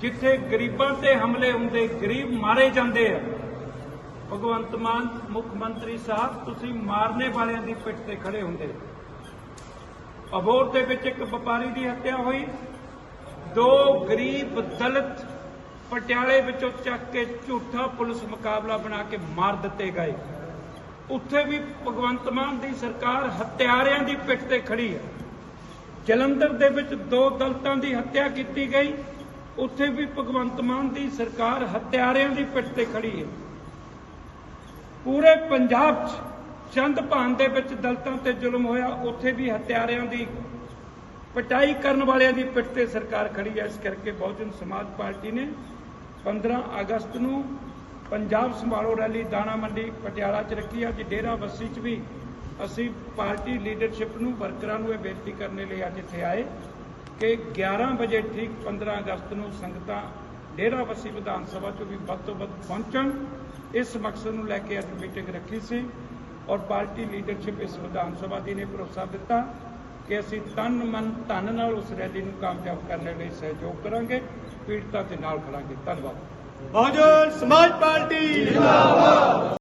ਜਿੱਥੇ ਗਰੀਬਾਂ ਤੇ ਹਮਲੇ ਹੁੰਦੇ, ਗਰੀਬ ਮਾਰੇ ਜਾਂਦੇ ਆ। ਭਗਵੰਤ ਮਾਨ, ਮੁੱਖ ਮੰਤਰੀ ਸਾਹਿਬ, ਤੁਸੀਂ ਮਾਰਨੇ ਵਾਲਿਆਂ ਦੀ ਪਿੱਠ ਤੇ ਖੜੇ ਹੁੰਦੇ। ਅਬੋਰ ਦੇ ਵਿੱਚ ਇੱਕ ਵਪਾਰੀ ਦੀ ਹੱਤਿਆ ਹੋਈ। ਦੋ ਗਰੀਬ ਦਲਿਤ ਪਟਿਆਲੇ ਵਿੱਚੋਂ ਚੱਕ ਕੇ ਝੂਠਾ ਪੁਲਿਸ ਮੁਕਾਬਲਾ ਬਣਾ ਕੇ ਮਾਰ ਦਿੱਤੇ ਗਏ। ਉੱਥੇ ਵੀ ਭਗਵੰਤ ਮਾਨ ਦੀ ਸਰਕਾਰ ਹੱਤਿਆਰਿਆਂ ਦੀ ਪਿੱਠ ਤੇ ਖੜੀ ਹੈ। ਜਲੰਧਰ ਦੇ ਵਿੱਚ ਦੋ ਦਲਤਾਂ ਦੀ ਹੱਤਿਆ ਕੀਤੀ ਗਈ। ਉੱਥੇ ਵੀ ਭਗਵੰਤ ਮਾਨ ਦੀ ਸਰਕਾਰ ਹਥਿਆਰਿਆਂ ਦੀ ਪਿੱਠ ਤੇ ਖੜੀ ਹੈ। ਪੂਰੇ ਪੰਜਾਬ 'ਚ ਚੰਦ ਭਾਨ ਦੇ ਵਿੱਚ ਦਲਤਾਂ ਤੇ ਜ਼ੁਲਮ ਹੋਇਆ, ਉੱਥੇ ਵੀ ਹਥਿਆਰਿਆਂ ਦੀ ਪਟਾਈ ਕਰਨ ਵਾਲਿਆਂ ਦੀ ਪਿੱਠ ਤੇ ਸਰਕਾਰ ਖੜੀ ਹੈ। ਇਸ ਕਰਕੇ ਬਹੁਜਨ ਸਮਾਜ ਪਾਰਟੀ ਨੇ 15 ਅਗਸਤ ਨੂੰ ਪੰਜਾਬ ਸੰਭਾਲੋ ਰੈਲੀ ਦਾਣਾ ਮੰਡੀ ਪਟਿਆਲਾ 'ਚ ਰੱਖੀ ਅੱਜ ਡੇਰਾ ਬੱਸੀ 'ਚ ਵੀ ਅਸੀਂ ਪਾਰਟੀ ਲੀਡਰਸ਼ਿਪ ਨੂੰ ਵਰਕਰਾਂ ਨੂੰ ਇਹ ਬੇਨਤੀ ਕਰਨ ਲਈ ਅੱਜ ਇੱਥੇ ਆਏ। ਕਿ 11 ਵਜੇ ਠੀਕ 15 ਅਗਸਤ ਨੂੰ ਸੰਗਤਾਂ ਡੇਰਾ ਬੱਸੀ ਵਿਧਾਨ ਸਭਾ 'ਚ ਵੀ ਵੱਧ ਤੋਂ ਵੱਧ ਪਹੁੰਚਣ। ਇਸ ਮਕਸਦ ਨੂੰ ਲੈ ਕੇ ਅੱਜ ਮੀਟਿੰਗ ਰੱਖੀ ਸੀ ਔਰ ਪਾਰਟੀ ਲੀਡਰਸ਼ਿਪ ਇਸ ਵਿਧਾਨ ਸਭਾ ਦੀ ਨੇ ਭਰੋਸਾ ਦਿੱਤਾ ਕਿ ਅਸੀਂ ਤਨ ਮਨ ਧਨ ਨਾਲ ਉਸ ਰੈਲੀ ਨੂੰ ਕਾਮਯਾਬ ਕਰਨ ਲਈ ਸਹਿਯੋਗ ਕਰਾਂਗੇ, ਪੀੜਤਾਂ ਦੇ ਨਾਲ ਖੜਾਂਗੇ। ਧੰਨਵਾਦ। ਬਹੁਜਨ ਸਮਾਜ ਪਾਰਟੀ